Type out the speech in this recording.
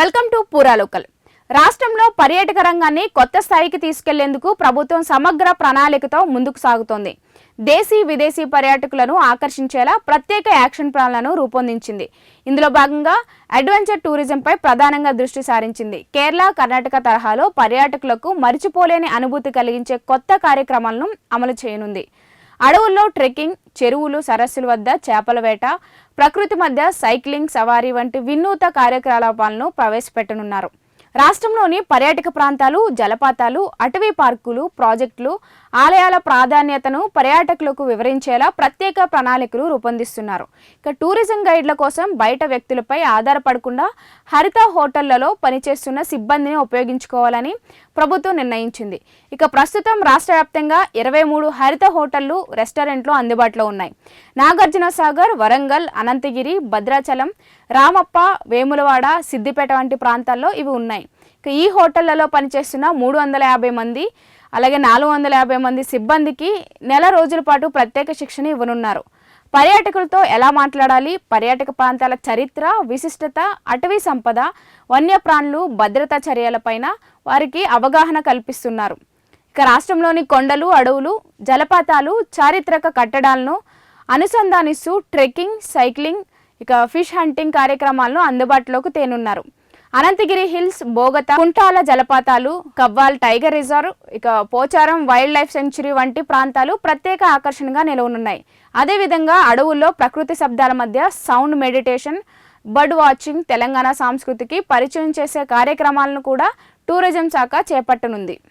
Welcome to పూరా local. రాష్ట్రంలో పర్యాటక రంగాన్ని కొత్త స్థాయికి తీసుకెళ్ళేందుకు ప్రభుత్వం సమగ్ర ప్రణాళికతో ముందుకు సాగుతోంది. దేశీ విదేశీ పర్యాటకులను ఆకర్షించేలా ప్రత్యేక యాక్షన్ ప్లాన్లను రూపొందించింది. ఇందులో భాగంగా అడ్వెంచర్ టూరిజంపై ప్రధానంగా దృష్టి సారించింది. కేరళ కర్ణాటక తరహాలో పర్యాటకులకు మరిచిపోలేని అనుభూతి కలిగించే కొత్త కార్యక్రమాలను అమలు చేయనుంది. అడవుల్లో ట్రెక్కింగ్ చెరువులు సరస్సుల వద్ద చేపల వేట ప్రకృతి మధ్య సైక్లింగ్ సవారీ వంటి వినూత కార్యకలాపాలను ప్రవేశపెట్టనున్నారు. రాష్ట్రంలోని పర్యాటక ప్రాంతాలు జలపాతాలు అటవీ పార్కులు ప్రాజెక్టులు ఆలయాల ప్రాధాన్యతను పర్యాటకులకు వివరించేలా ప్రత్యేక ప్రణాళికలు రూపొందిస్తున్నారు. ఇక టూరిజం గైడ్ల కోసం బయట వ్యక్తులపై ఆధారపడకుండా హరిత హోటళ్ళలో పనిచేస్తున్న సిబ్బందిని ఉపయోగించుకోవాలని ప్రభుత్వం నిర్ణయించింది. ఇక ప్రస్తుతం రాష్ట్ర వ్యాప్తంగా ఇరవై మూడు హరిత హోటళ్ళు రెస్టారెంట్లు అందుబాటులో ఉన్నాయి. నాగార్జున సాగర్ వరంగల్ అనంతగిరి భద్రాచలం రామప్ప వేములవాడ సిద్దిపేట వంటి ప్రాంతాల్లో ఇవి ఉన్నాయి. ఈ హోటళ్ళలో పనిచేస్తున్న మూడు వందల యాభై మంది అలాగే నాలుగు వందల యాభై మంది సిబ్బందికి నెల రోజుల పాటు ప్రత్యేక శిక్షణ ఇవ్వనున్నారు. పర్యాటకులతో ఎలా మాట్లాడాలి? పర్యాటక ప్రాంతాల చరిత్ర విశిష్టత అటవీ సంపద వన్యప్రాణులు భద్రతా చర్యలపైన వారికి అవగాహన కల్పిస్తున్నారు. ఇక రాష్ట్రంలోని కొండలు అడవులు జలపాతాలు చారిత్రక కట్టడాలను అనుసంధానిస్తూ ట్రెక్కింగ్ సైక్లింగ్ ఇక ఫిష్ హంటింగ్ కార్యక్రమాలను అందుబాటులోకి తేనున్నారు. అనంతగిరి హిల్స్ బోగత కుంటాల జలపాతాలు కవ్వాల్ టైగర్ రిజర్వ్ ఇక పోచారం వైల్డ్ లైఫ్ సెంచురీ వంటి ప్రాంతాలు ప్రత్యేక ఆకర్షణగా నిలవనున్నాయి. అదేవిధంగా అడవుల్లో ప్రకృతి శబ్దాల మధ్య sound meditation bird watching Telangana సంస్కృతికి పరిచయం చేసే కార్యక్రమాలను కూడా టూరిజం శాఖ చేపట్టనుంది.